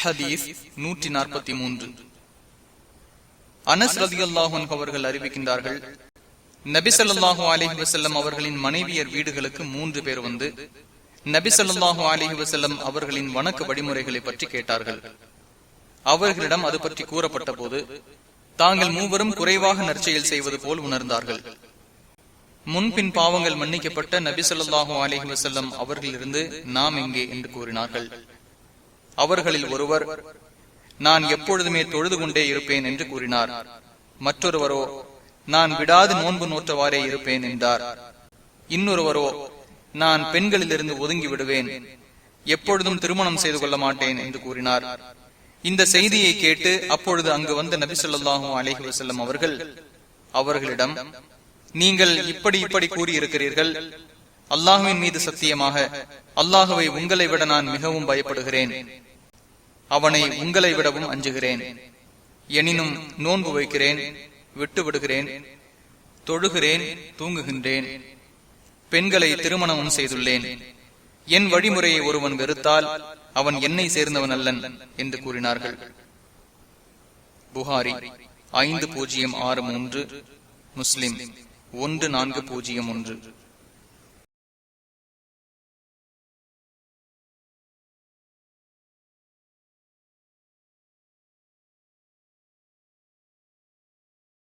ஹதீஸ் நூற்றி நாற்பத்தி மூன்று அனஸ் ரதி அல்லாஹன் அவர்கள் அறிவிக்கின்றார்கள் நபி அலிஹி வசல்லம் அவர்களின் மனைவியர் வீடுகளுக்கு மூன்று பேர் வந்து நபி அலிஹி வசல்லம் அவர்களின் வணக்க வழிமுறைகளை பற்றி கேட்டார்கள். அவர்களிடம் அது பற்றி கூறப்பட்ட போது தாங்கள் மூவரும் குறைவாக நற்செயல் செய்வது போல் உணர்ந்தார்கள். முன்பின் பாவங்கள் மன்னிக்கப்பட்ட நபிசல்லாஹு அலிஹி வசல்லம் அவர்களிருந்து நாம் எங்கே? என்று கூறினார்கள். அவர்களில் ஒருவர் நான் எப்பொழுதுமே தொழுது கொண்டே இருப்பேன் என்று கூறினார். மற்றொருவரோ நான் விடாது நோன்பு நோற்றவாறே இருப்பேன் என்றார். இன்னொருவரோ நான் பெண்களிலிருந்து ஒதுங்கி விடுவேன் எப்பொழுதும் திருமணம் செய்து கொள்ள மாட்டேன் என்று கூறினார். இந்த செய்தியை கேட்டு அப்பொழுது அங்கு வந்த நபி சொல்லாஹும் அலஹி வசல்லம் அவர்கள் அவர்களிடம் நீங்கள் இப்படி இப்படி கூறியிருக்கிறீர்கள். அல்லாஹுவின் மீது சத்தியமாக அல்லாஹுவை உங்களை விட நான் மிகவும் பயப்படுகிறேன். அவனை உங்களை விடவும் அஞ்சுகிறேன். எனினும் நோன்பு வைக்கிறேன் விட்டு விடுகிறேன் தொழுகிறேன் தூங்குகின்றேன். பெண்களை திருமணமும் செய்துள்ளேன். என் வழிமுறையை ஒருவன் வெறுத்தால் அவன் என்னை சேர்ந்தவன் அல்லன் என்று கூறினார்கள். புகாரி ஐந்து பூஜ்ஜியம் ஆறு மூன்று முஸ்லிம் ஒன்று நான்கு பூஜ்ஜியம் ஒன்று.